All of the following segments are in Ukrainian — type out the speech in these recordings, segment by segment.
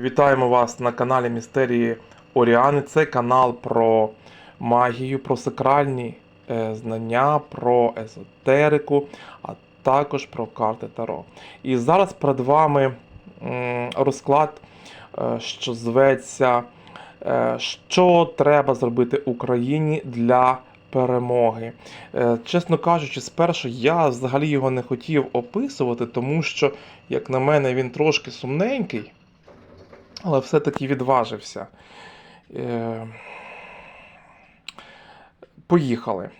Вітаємо вас на каналі Містерії Оріани. Це канал про магію, про сакральні е, знання, про езотерику, а також про карти Таро. І зараз перед вами розклад, е, що зветься е, Що треба зробити Україні для перемоги. Чесно кажучи, спершу я взагалі його не хотів описувати, тому що, як на мене, він трошки сумненький але все-таки відважився. Е, Поїхали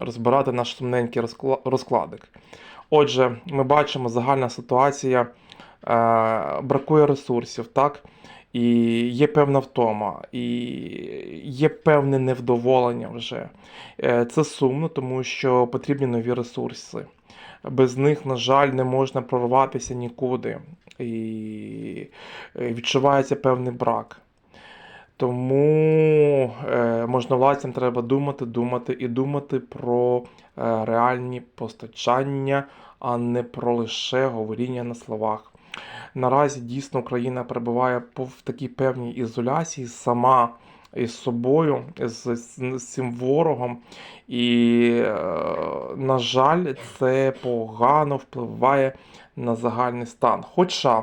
розбирати наш сумненький розкла- розкладик. Отже, ми бачимо загальна ситуація, е, бракує ресурсів, так? І є певна втома, і є певне невдоволення вже. Е, Це сумно, тому що потрібні нові ресурси. Без них, на жаль, не можна прорватися нікуди. І е, відчувається певний брак. Тому е, можновладцям треба думати, думати і думати про е, реальні постачання, а не про лише говоріння на словах. Наразі дійсно Україна перебуває в такій певній ізоляції сама із собою, з, з, цим ворогом. І, е, на жаль, це погано впливає на загальний стан. Хоча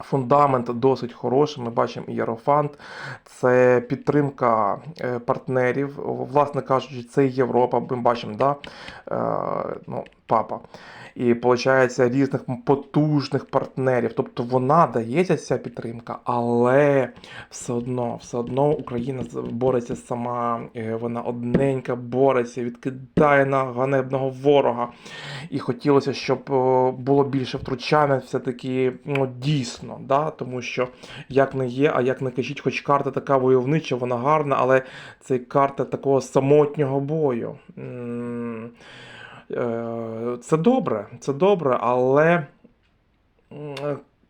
фундамент досить хороший, ми бачимо і Єрофант, це підтримка е, партнерів. Власне кажучи, це Європа, ми бачимо, да? е, ну, папа. І виходить різних потужних партнерів. Тобто вона дається ця підтримка, але все одно, все одно Україна бореться сама, е, вона одненька бореться, відкидає на ганебного ворога. І хотілося, щоб е, було більше втручання, все-таки ну, дійсно, да? тому що як не є, а як не кажіть, хоч карта така войовнича, вона гарна, але це карта такого самотнього бою. Е, Це добре, це добре, але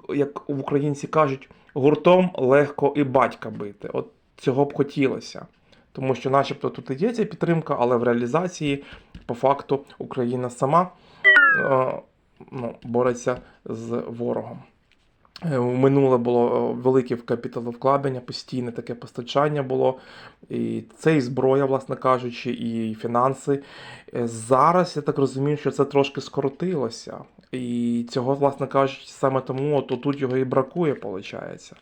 як в українці кажуть, гуртом легко і батька бити. От цього б хотілося. Тому що, начебто, тут і є ця підтримка, але в реалізації, по факту, Україна сама е, ну, бореться з ворогом. Е, Минуле було е, велике капіталовкладення, постійне таке постачання було. І це і зброя, власне кажучи, і фінанси. Е, Зараз я так розумію, що це трошки скоротилося. І цього, власне кажучи, саме тому от тут його і бракує, виходить.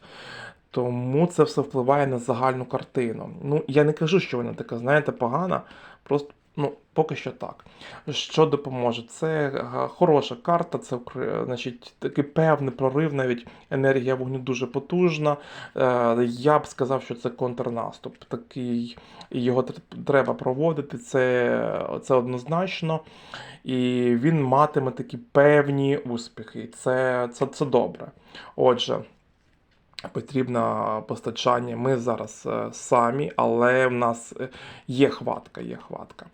Тому це все впливає на загальну картину. Ну, я не кажу, що вона така, знаєте, погана. Просто ну, поки що так. Що допоможе? Це хороша карта, це значить, такий певний прорив, навіть енергія вогню дуже потужна. Е, Я б сказав, що це контрнаступ. Такий його треба проводити, це, це однозначно. І він матиме такі певні успіхи. Це, це, це добре. Отже. Потрібно постачання. Ми зараз е, самі, але в нас е, є хватка, є хватка.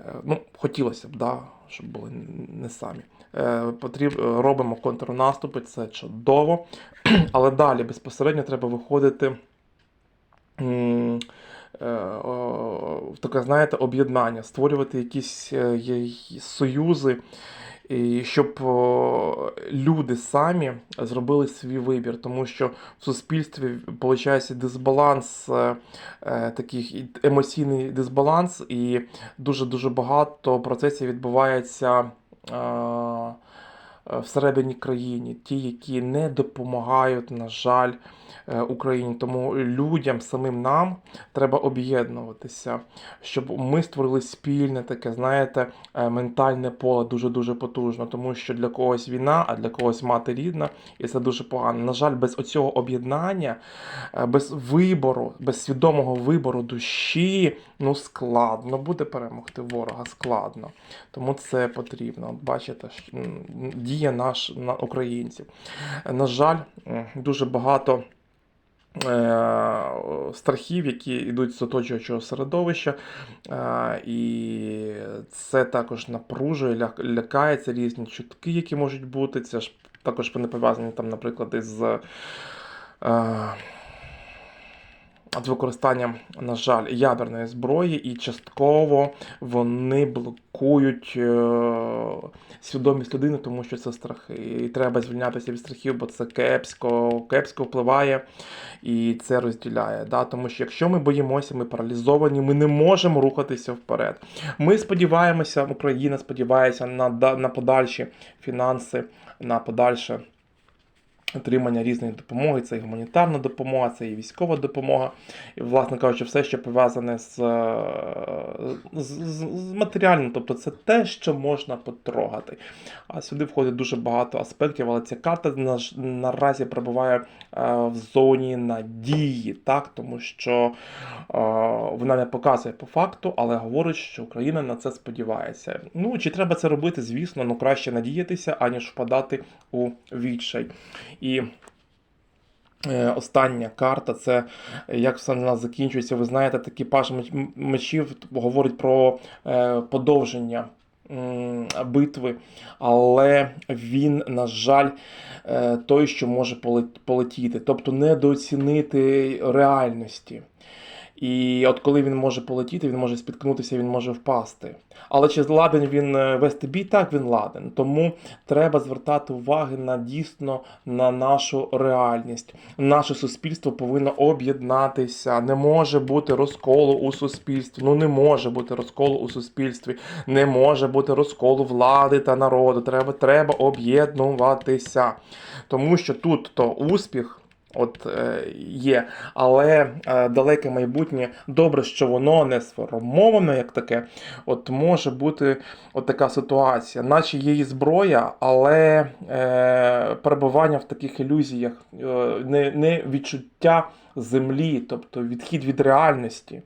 Е, Ну, хотілося б, да, щоб були не самі. Потріб, робимо контрнаступи, це чудово. Але далі безпосередньо треба виходити в таке, знаєте, об'єднання, створювати якісь союзи, і щоб люди самі зробили свій вибір, тому що в суспільстві виходить дисбаланс, е, е, таких емоційний дисбаланс, і дуже-дуже багато процесів відбувається е, всередині країни, ті, які не допомагають, на жаль, е, Україні. Тому людям, самим нам треба об'єднуватися, щоб ми створили спільне таке, знаєте, е, ментальне поле дуже-дуже потужно, тому що для когось війна, а для когось мати рідна, і це дуже погано. На жаль, без оцього об'єднання, е, без вибору, без свідомого вибору душі, ну складно буде перемогти ворога, складно. Тому це потрібно. От бачите, м, діє наш на українців. На жаль, дуже багато. е, Страхів, які йдуть з оточуючого середовища, е, і це також напружує, лякається різні чутки, які можуть бути. Це ж також вони пов'язані там, наприклад, із е, з використанням, на жаль, ядерної зброї, і частково вони блокують е, свідомість людини, тому що це страхи. І треба звільнятися від страхів, бо це кепсько, кепсько впливає і це розділяє. Да? Тому що якщо ми боїмося, ми паралізовані, ми не можемо рухатися вперед. Ми сподіваємося, Україна сподівається на, на подальші фінанси, на подальше отримання різної допомоги. Це і гуманітарна допомога, це і військова допомога. І, власне кажучи, все, що пов'язане з, е, з, з, з матеріальним, тобто це те, що можна потрогати. А сюди входить дуже багато аспектів, але ця карта на, наразі перебуває е, в зоні надії, так? тому що е, вона не показує по факту, але говорить, що Україна на це сподівається. Ну, чи треба це робити? Звісно, ну краще надіятися, аніж впадати у відчай. І е, остання карта це е, як все на нас закінчується. Ви знаєте, такий паш мечів говорить про е, подовження битви, але він, на жаль, той, що може полетіти, тобто недооцінити реальності. І от коли він може полетіти, він може спіткнутися, він може впасти. Але чи ладен він е, вести бій? Так, він ладен. Тому треба звертати уваги на дійсно на нашу реальність. Наше суспільство повинно об'єднатися. Не може бути розколу у суспільстві. Ну не може бути розколу у суспільстві, не може бути розколу влади та народу. Треба, треба об'єднуватися. Тому що тут то успіх. От е, є, але е, далеке майбутнє добре, що воно не сформовано як таке. От може бути от така ситуація, наче є і зброя, але е, перебування в таких ілюзіях, е, не, не відчуття землі, тобто відхід від реальності,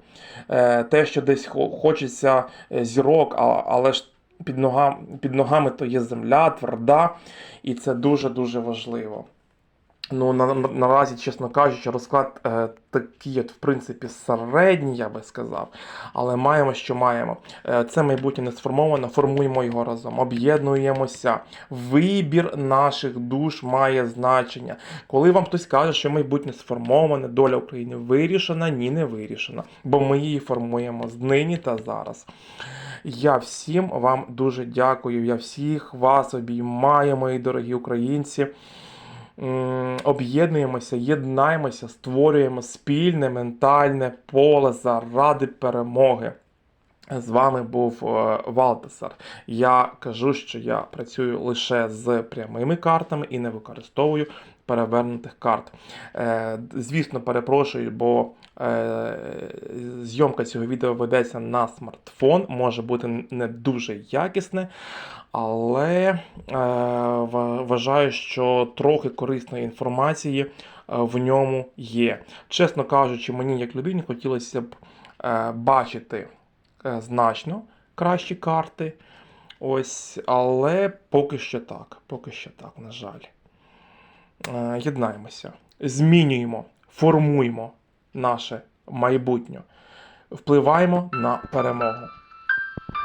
е, те, що десь хочеться зірок, але ж під, ногами, під ногами то є земля, тверда, і це дуже дуже важливо. Ну, на, на, наразі, чесно кажучи, розклад е, такий, от, в принципі, середній, я би сказав. Але маємо, що маємо. Е, це майбутнє не сформовано, формуємо його разом, об'єднуємося. Вибір наших душ має значення. Коли вам хтось каже, що майбутнє сформоване, доля України вирішена, ні, не вирішена. Бо ми її формуємо знині та зараз. Я всім вам дуже дякую. Я всіх вас обіймаю, мої дорогі українці. Об'єднуємося, єднаємося, створюємо спільне ментальне поле заради перемоги. З вами був Валтесар. Валтасар. Я кажу, що я працюю лише з прямими картами і не використовую перевернутих карт. Е, Звісно, перепрошую, бо е, зйомка цього відео ведеться на смартфон, може бути не дуже якісне, але е, вважаю, що трохи корисної інформації е, в ньому є. Чесно кажучи, мені як людині хотілося б е, бачити е, значно кращі карти. Ось, але поки що так. Поки що так, на жаль. Е, Єднаємося, змінюємо, формуємо наше майбутнє, впливаємо на перемогу.